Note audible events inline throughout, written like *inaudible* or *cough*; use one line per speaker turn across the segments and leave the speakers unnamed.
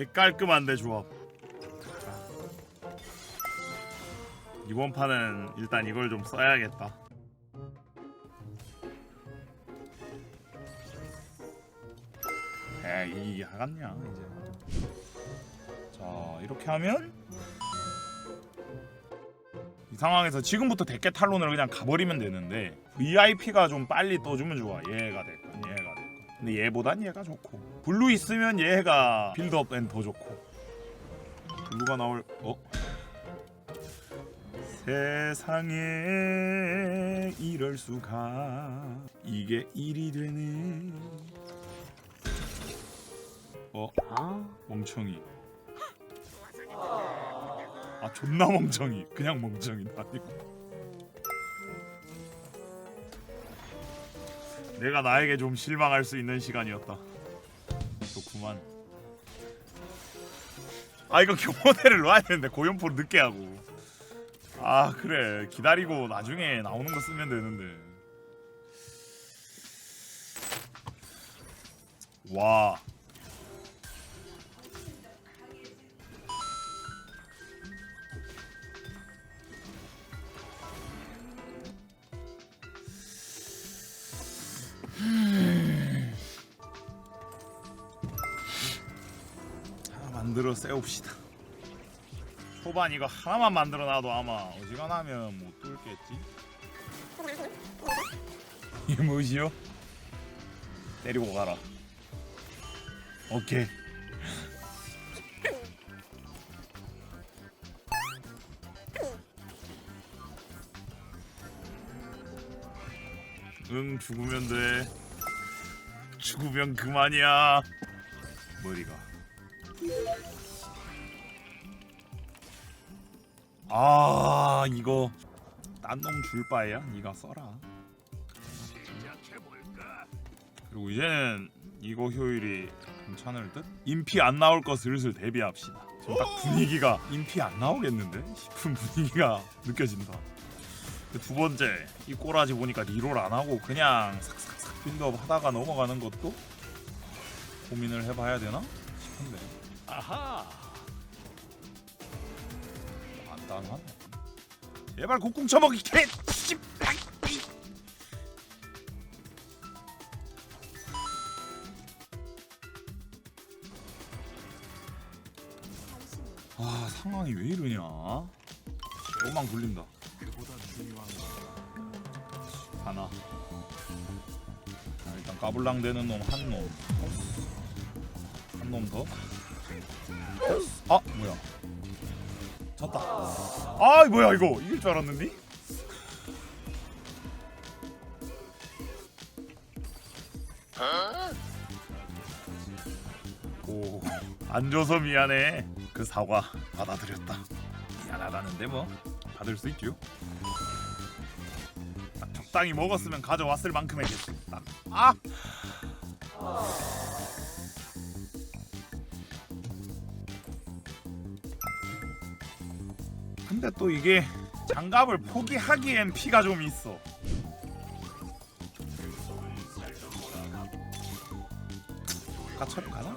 개 깔끔한데 조합. 자. 이번 판은 일단 이걸 좀 써야겠다. 에이 하겠냐 이제. 자 이렇게 하면 이 상황에서 지금부터 대깨 탈론을 그냥 가버리면 되는데 VIP가 좀 빨리 떠주면 좋아 얘가 될건 근데 얘보단 얘가 좋고. 블루 있으면 얘가 빌드업엔 더 좋고. 블루가 나올 어? 세상에 이럴 수가. 이게 일이 되네. 어? 멍청이. 아 존나 멍청이. 그냥 멍청이다 아니고 내가 나에게 좀 실망할 수 있는 시간이었다. 좋구만. 아 이거 교모대를 놔야 되는데 고연포를 늦게 하고. 아 그래. 기다리고 나중에 나오는 거 쓰면 되는데. 와 만들어 세웁시다. 초반 이거 하나만 만들어 놔도 아마 어지간하면 못 뚫겠지. 이게 뭐지요? 때리고 가라. 오케이. 응 죽으면 돼. 죽으면 그만이야. 머리가. 아 이거 딴 놈 줄 바에야 니가 써라. 그리고 이제는 이거 효율이 괜찮을 듯? 인피 안 나올 거 슬슬 대비합시다. 지금 딱 분위기가 인피 안 나오겠는데 싶은 분위기가 *laughs* 느껴진다. 그두 번째 이 꼬라지 보니까 리롤 안 하고 그냥 삭삭삭 빌드업 하다가 넘어가는 것도 고민을 해봐야 되나 싶은데. 아하. 간단하네. 제발 국궁 쳐먹기 개. 씨. 아 상황이 왜 이러냐? 너만 굴린다. 하나. 자, 일단 까불랑 되는 놈 한 놈. 한 놈 더. 아 뭐야? 졌다. 아 뭐야 이거 이길 줄 알았는데? 오 안 줘서 미안해. 그 사과 받아들였다. 미안하다는데 뭐 받을 수 있죠. 딱 적당히 먹었으면 가져왔을 만큼의 개수. 딱. 아. 근데 또 이게 장갑을 포기하기엔 피가 좀 있어. 까차로 가자.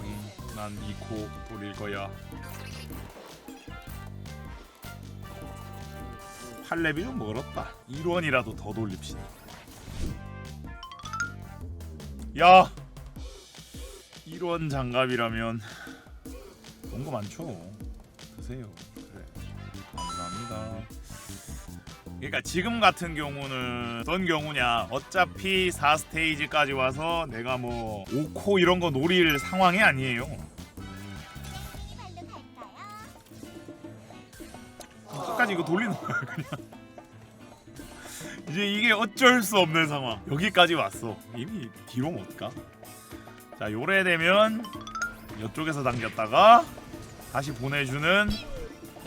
음, 난 이코 돌릴 거야. 팔레비 좀 멀었다. 1원이라도 더 돌립시다. 야, 1원 장갑이라면 좋은 거 많죠. 드세요. 그래. 감사합니다. 그러니까 지금 같은 경우는 어떤 경우냐 어차피 4스테이지까지 와서 내가 뭐 5코 이런 거 노릴 상황이 아니에요 끝까지 이거 돌리는 거야 그냥 이제 이게 어쩔 수 없는 상황 여기까지 왔어 이미 뒤로 못 가 자 요래 되면 이쪽에서 당겼다가 다시 보내주는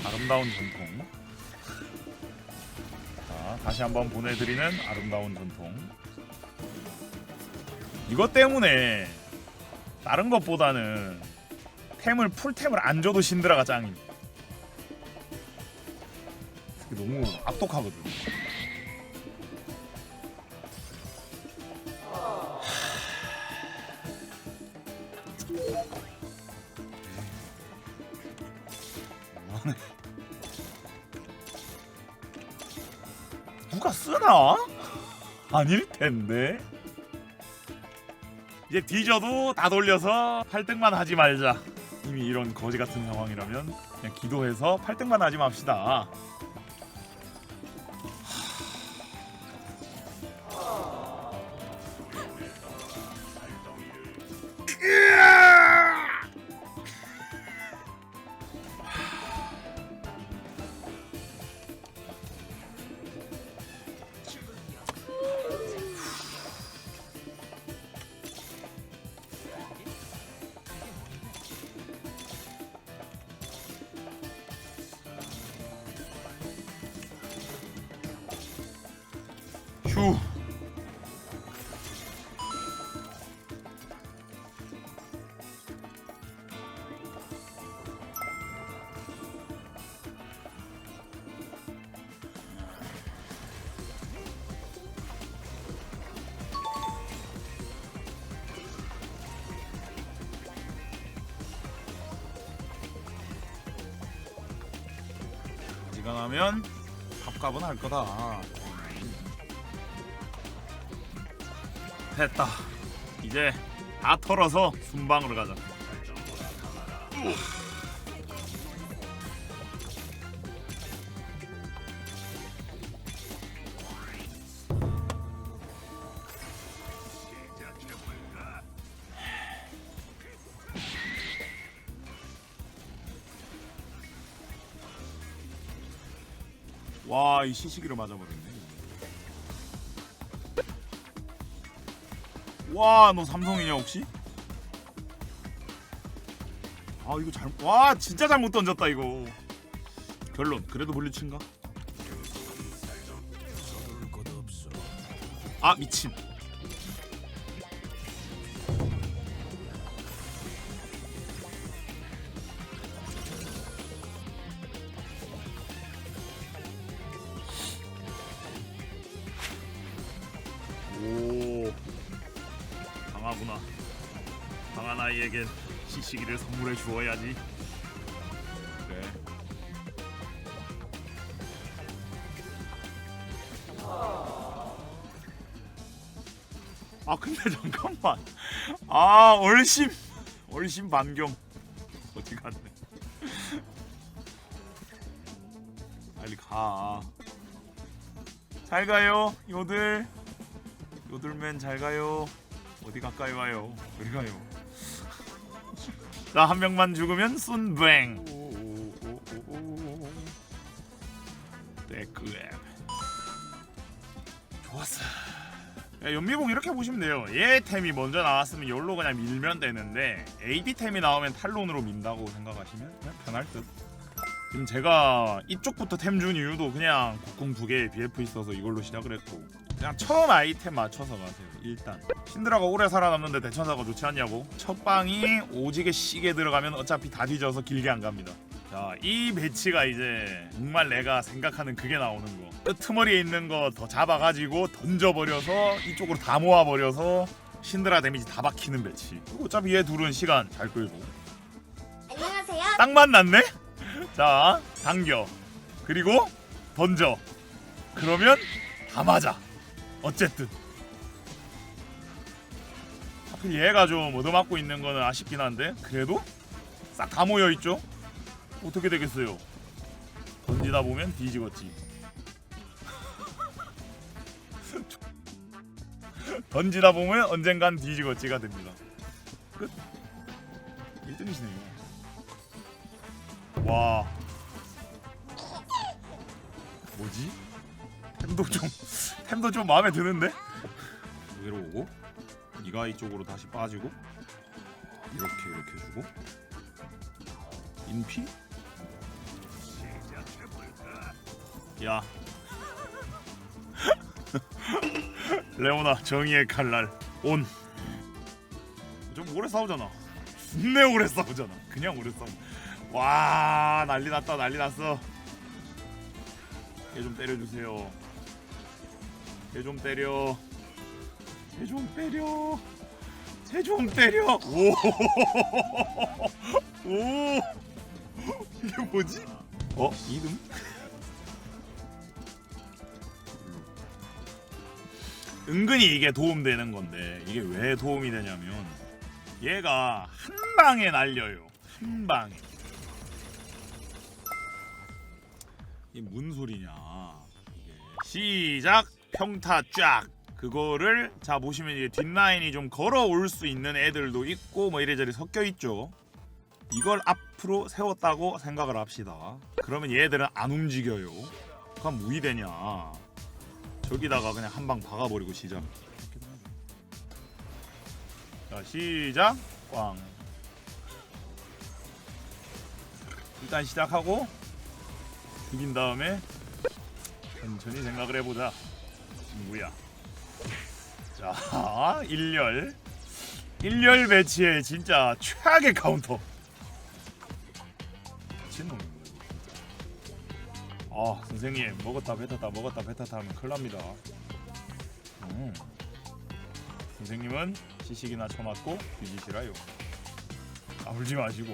아름다운 전통 자, 다시 한번 보내드리는 아름다운 전통. 이것 때문에 다른 것보다는 템을 풀템을 안 줘도 신드라가. 이게 너무 악독하거든. 뭐하네. 누가 쓰나? 아닐 텐데. 이제 뒤져도 다 돌려서 8등만 하지 말자. 이미 이런 거지 같은 상황이라면 그냥 기도해서 8등만 하지 맙시다. 휴. 시간하면 밥값은 할 거다. 됐다. 이제 다 털어서 순방으로 가자. 와, 이 시시기를 맞아버렸네. 와, 너 삼성이냐 혹시? 아, 이거 잘, 와, 진짜 잘못 던졌다 이거. 결론, 그래도 블리츠인가? 아, 미친. 강하구나. 강한 아이에겐 시시기를 선물해 주어야지. 그래. 아 근데 잠깐만. 아 얼심, 얼심 반경 어디 갔네. 빨리 가. 잘 가요, 요들. 요들맨 잘 가요. 어디 가까이 와요? 어디 가요? 자, 한 명만 죽으면 순뱅. 데크앱. 좋았어. 야, 연미봉 이렇게 보시면 돼요. 얘 템이 먼저 나왔으면 열로 그냥 밀면 되는데 AD 템이 나오면 탈론으로 민다고 생각하시면 그냥 편할 듯. 지금 제가 이쪽부터 템 준 이유도 그냥 국궁 두 개에 BF 있어서 이걸로 시작을 했고 그냥 처음 아이템 맞춰서 가세요 일단 신드라가 오래 살아남는데 대천사가 좋지 않냐고 첫 방이 오지게 시게 들어가면 어차피 다 뒤져서 길게 안 갑니다 자 이 배치가 이제 정말 내가 생각하는 그게 나오는 거 끄트머리에 있는 거 더 잡아가지고 던져버려서 이쪽으로 다 모아버려서 신드라 데미지 다 박히는 배치 그리고 어차피 얘 둘은 시간 잘 끌고
안녕하세요.
딱 만났네? 자, 당겨. 그리고 던져. 그러면 다 맞아. 어쨌든. 하필 얘가 좀 얻어맞고 있는 거는 아쉽긴 한데 그래도 싹 다 모여 있죠. 어떻게 되겠어요? 던지다 보면 뒤지겠지. *laughs* 던지다 보면 언젠간 뒤지겠지가 됩니다. 끝. 1등이시네요. 와 뭐지? 템도 좀 템도 좀 마음에 드는데? 여기로 오고 네가 이쪽으로 다시 빠지고 이렇게 이렇게 주고 인피? 야 *laughs* 레오나 정의의 칼날 온. 좀 오래 싸우잖아. 존내 오래 싸우잖아. 그냥 오래 싸우. 와 난리 났다 난리 났어. 얘 좀 때려주세요. 얘좀 때려. 얘좀 때려. 해종 때려. 오. *laughs* 오. 이게 뭐지? 어? 이름? 은근히 이게 도움되는 건데 이게 왜 도움이 되냐면 얘가 한 방에 날려요. 한 방에. 이게 뭔 소리냐? 이게 시작 평타 쫙. 그거를 자 보시면 이게 뒷라인이 좀 걸어올 수 있는 애들도 있고 뭐 이래저래 섞여 있죠. 이걸 앞으로 세웠다고 생각을 합시다. 그러면 얘들은 안 움직여요. 그럼 무이 되냐? 저기다가 그냥 한 방 박아버리고 시작. 자 시작 꽝. 일단 시작하고 죽인 다음에 천천히 생각을 해보자. 친구야. 자 일렬 일렬 배치의 진짜 최악의 카운터. 미친놈입니다. 아 선생님 먹었다 뱉었다 먹었다 뱉었다 하면 큰일 납니다. 음. 선생님은 시식이나 쳐맞고 뒤지시라요. 까불지 마시고.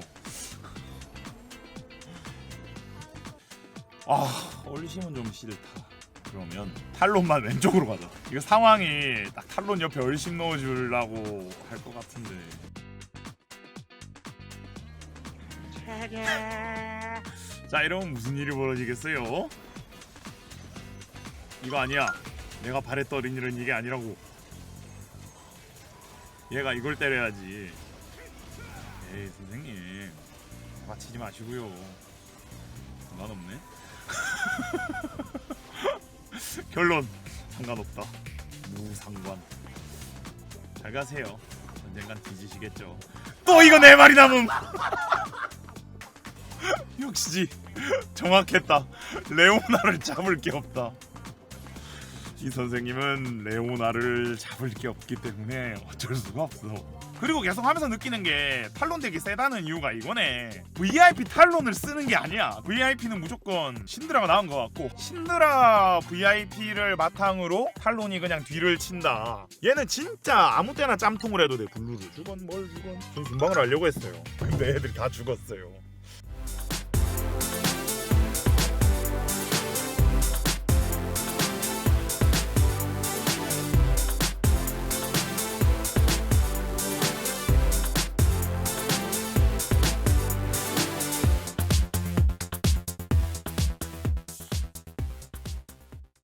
아 얼리시면 좀 싫다. 그러면 탈론만 *laughs* 왼쪽으로 가자. 이거 상황이 딱 탈론 옆에 얼심 넣어주려고 할 것 같은데. 자 이러면 무슨 일이 벌어지겠어요? 이거 아니야. 내가 바랬던 일은 이게 아니라고. 얘가 이걸 때려야지. 에이 선생님 맞히지 마시고요. 상관없네. *laughs* *laughs* 결론 상관없다. 무상관. 잘 가세요. 언젠간 뒤지시겠죠. 또 이거 내 말이 남음. *laughs* 역시 정확했다. 레오나를 잡을 게 없다. 이 선생님은 레오나를 잡을 게 없기 때문에 어쩔 수가 없어. 그리고 계속 하면서 느끼는 게 탈론 덱이 세다는 이유가 이거네. VIP 탈론을 쓰는 게 아니야. VIP는 무조건 신드라가 나은 것 같고 신드라 VIP를 바탕으로 탈론이 그냥 뒤를 친다. 얘는 진짜 아무 때나 짬통을 해도 돼. 블루를 주건 뭘 주건. 전 순방을 하려고 했어요. 근데 애들이 다 죽었어요.